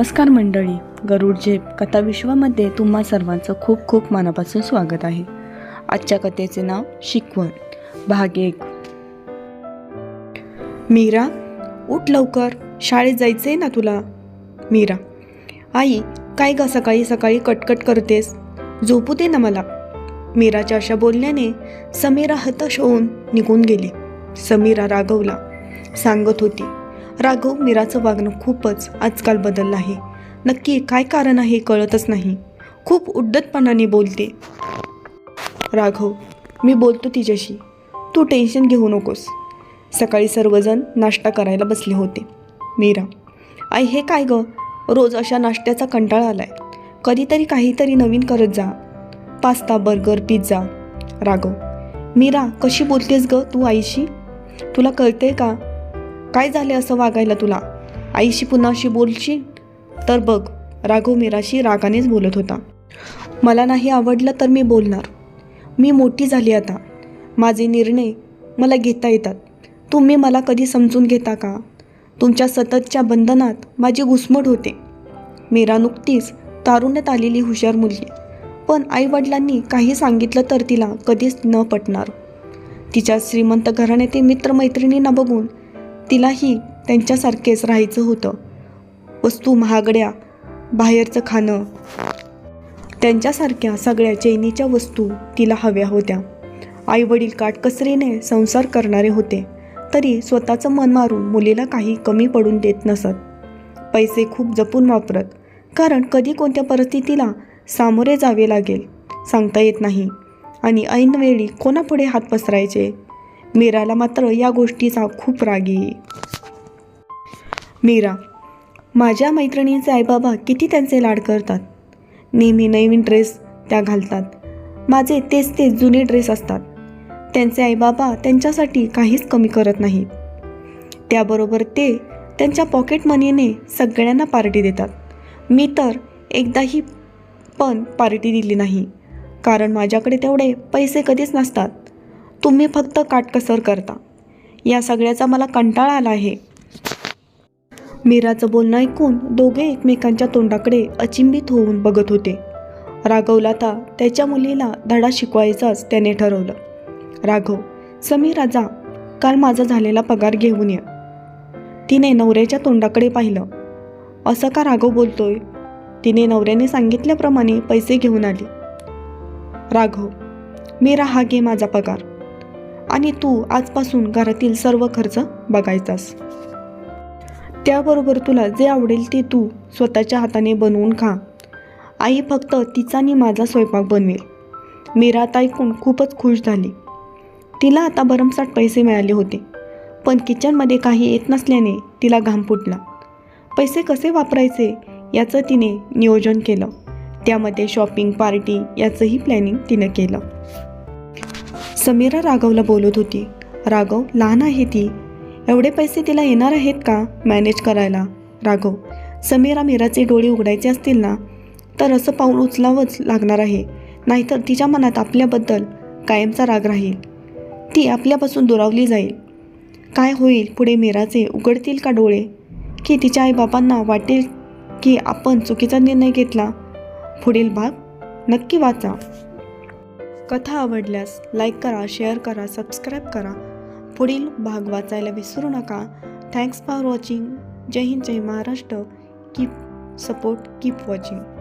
नमस्कार मंडळी गरुड झेप कथाविश्वामध्ये तुम्हा सर्वांचं खूप खूप मनापासून स्वागत आहे. आजच्या कथेचे नाव शिकवण. भाग एक. मीरा उठ लवकर शाळेत जायचंय ना तुला? मीरा आई काय ग सकाळी सकाळी कटकट करतेस? झोपू दे ना मला. मीराच्या अशा बोलण्याने समीरा हताश होऊन निघून गेली. समीरा राघवला सांगत होती राघव मीराचं वागणं खूपच आजकाल बदललं आहे. नक्की काय कारण आहे कळतच नाही. खूप उड्डतपणाने बोलते. राघव मी बोलतो तिच्याशी. तू टेन्शन घेऊ नकोस. सकाळी सर्वजण नाश्ता करायला बसले होते. मीरा आई हे काय गं? रोज अशा नाश्त्याचा कंटाळा आलाय. कधीतरी काहीतरी नवीन करत जा. Pasta burger pizza. Raghav Meera कशी बोलतेस गं तू आईशी? तुला कळते का? काय झाले असं वागायला तुला? आईशी पुन्हा अशी बोलशील? तर बघ राघव मीराशी रागानेच बोलत होता. मला नाही आवडलं तर मी बोलणार. मी मोठी झाली आता. माझे निर्णय मला घेता येतात. तुम्ही मला कधी समजून घेता का? तुमच्या सततच्या बंधनात माझी घुसमट होते. मीरा नुकतीच तारुण्यात आलेली हुशार मुलगी. पण आईवडिलांनी काही सांगितलं तर तिला कधीच न पटणार. तिच्या श्रीमंत घराण्यातील मित्रमैत्रिणींना बघून तिलाही त्यांच्यासारखेच राहायचं होतं. वस्तू महागड्या बाहेरचं खाणं. त्यांच्यासारख्या सगळ्या चैनीच्या वस्तू तिला हव्या होत्या. आईवडील काटकसरीने संसार करणारे होते. तरी स्वतःचं मन मारून मुलीला काही कमी पडून देत नसत. पैसे खूप जपून वापरत. कारण कधी कोणत्या परिस्थितीला सामोरे जावे लागेल सांगता येत नाही. आणि ऐनवेळी कोणापुढे हात पसरायचे? मीराला मात्र या गोष्टीचा खूप राग येई. मीरा माझ्या मैत्रिणींचे आईबाबा किती त्यांचे लाड करतात? नेहमी नवीन ड्रेस त्या घालतात. माझे तेच तेच जुने ड्रेस असतात. त्यांचे आईबाबा त्यांच्यासाठी काहीच कमी करत नाहीत. त्याबरोबर ते त्यांच्या पॉकेट मनीने सगळ्यांना पार्टी देतात. मी तर एकदाही पण पार्टी दिली नाही. कारण माझ्याकडे तेवढे पैसे कधीच नसतात. तुम्ही फक्त काटकसर करता. या सगळ्याचा मला कंटाळा आला आहे. मीराचं बोलणं ऐकून दोघे एकमेकांच्या तोंडाकडे अचिंबित होऊन बघत होते. राघवला आता त्याच्या मुलीला धडा शिकवायचाच त्याने ठरवलं. राघव समीर राजा काल माझा झालेला पगार घेऊन या. तिने नवऱ्याच्या तोंडाकडे पाहिलं. असं का राघव बोलतोय? तिने नवऱ्याने सांगितल्याप्रमाणे पैसे घेऊन आली. राघव मीरा हा घे माझा पगार. आणि तू आजपासून घरातील सर्व खर्च बघायचास. त्याबरोबर तुला जे आवडेल ते तू स्वतःच्या हाताने बनवून खा. आई फक्त तिचा आणि माझा स्वयंपाक बनवेल. मीरा आता ऐकून खूपच खुश झाली. तिला आता भरमसाठ पैसे मिळाले होते पण किचनमध्ये काही येत नसल्याने तिला घाम फुटला. पैसे कसे वापरायचे याचं तिने नियोजन केलं. त्यामध्ये शॉपिंग पार्टी याचंही प्लॅनिंग तिनं केलं. समीरा राघवला बोलत होती. राघव लहान आहे ती. एवढे पैसे तिला येणार आहेत का मॅनेज करायला? राघव समीरा मीराचे डोळे उघडायचे असतील ना तर असं पाऊल उचलावंच लागणार आहे. नाहीतर तिच्या मनात आपल्याबद्दल कायमचा राग राहील. ती आपल्यापासून दुरावली जाईल. काय होईल पुढे मीराचे? उघडतील का डोळे? की तिच्या आईबापांना वाटेल की आपण चुकीचा निर्णय घेतला? पुढील भाग नक्की वाचा. कथा आवडल्यास लाईक करा शेअर करा सबस्क्राईब करा. पुढील भाग वाचायला विसरू नका. थँक्स फॉर वॉचिंग जय हिंद जय Maharashtra. Keep support keep watching